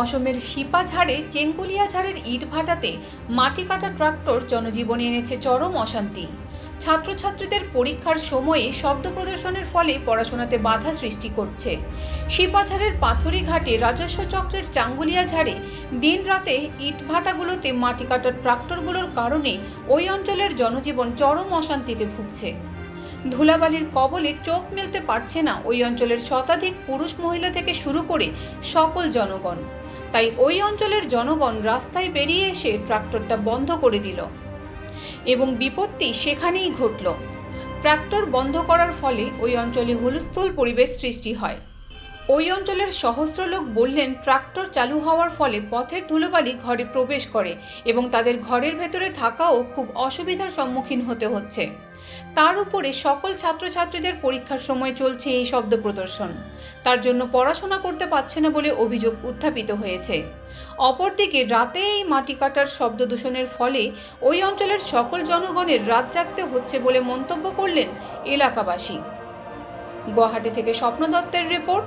অসমের সিপাঝাড়ে চেঙ্গুলিয়াঝাড়ের ইট ভাটাতে মাটি কাটা ট্রাক্টর জনজীবনে এনেছে চরম অশান্তি। ছাত্রছাত্রীদের পরীক্ষার সময়ে শব্দ প্রদর্শনের ফলে পড়াশোনাতে বাধা সৃষ্টি করছে। শিপাঝাড়ের পাথরি ঘাটে রাজস্ব চক্রের চাঙ্গুলিয়া ঝাড়ে দিন রাতে ইট ভাটাগুলোতে মাটি কাটার ট্রাক্টরগুলোর কারণে ওই অঞ্চলের জনজীবন চরম অশান্তিতে ভুগছে। ধুলাবালির কবলে চোখ মেলতে পারছে না ওই অঞ্চলের শতাধিক পুরুষ মহিলা থেকে শুরু করে সকল জনগণ। তাই ওই অঞ্চলের জনগণ রাস্তায় বেরিয়ে এসে ট্রাক্টরটা বন্ধ করে দিল। এবং বিপত্তি সেখানেই ঘটল। ট্রাক্টর বন্ধ করার ফলে ওই অঞ্চলে হুলস্থুল পরিবেশ সৃষ্টি হয়। ওই অঞ্চলের সহস্র লোক বললেন, ট্রাক্টর চালু হওয়ার ফলে পথের ধুলোবালি ঘরে প্রবেশ করে এবং তাদের ঘরের ভেতরে থাকাও খুব অসুবিধার সম্মুখীন হতে হচ্ছে। তার উপরে সকল ছাত্রছাত্রীদের পরীক্ষার সময় চলছে এই শব্দ প্রদর্শন। তার জন্য পড়াশোনা করতে পারছে না বলে অভিযোগ উত্থাপিত হয়েছে। অপরদিকে রাতে এই মাটি কাটার শব্দ দূষণের ফলে ওই অঞ্চলের সকল জনগণের রাত জাগতে হচ্ছে বলে মন্তব্য করলেন এলাকাবাসী। গুয়াহাটি থেকে স্বপ্ন দত্তের report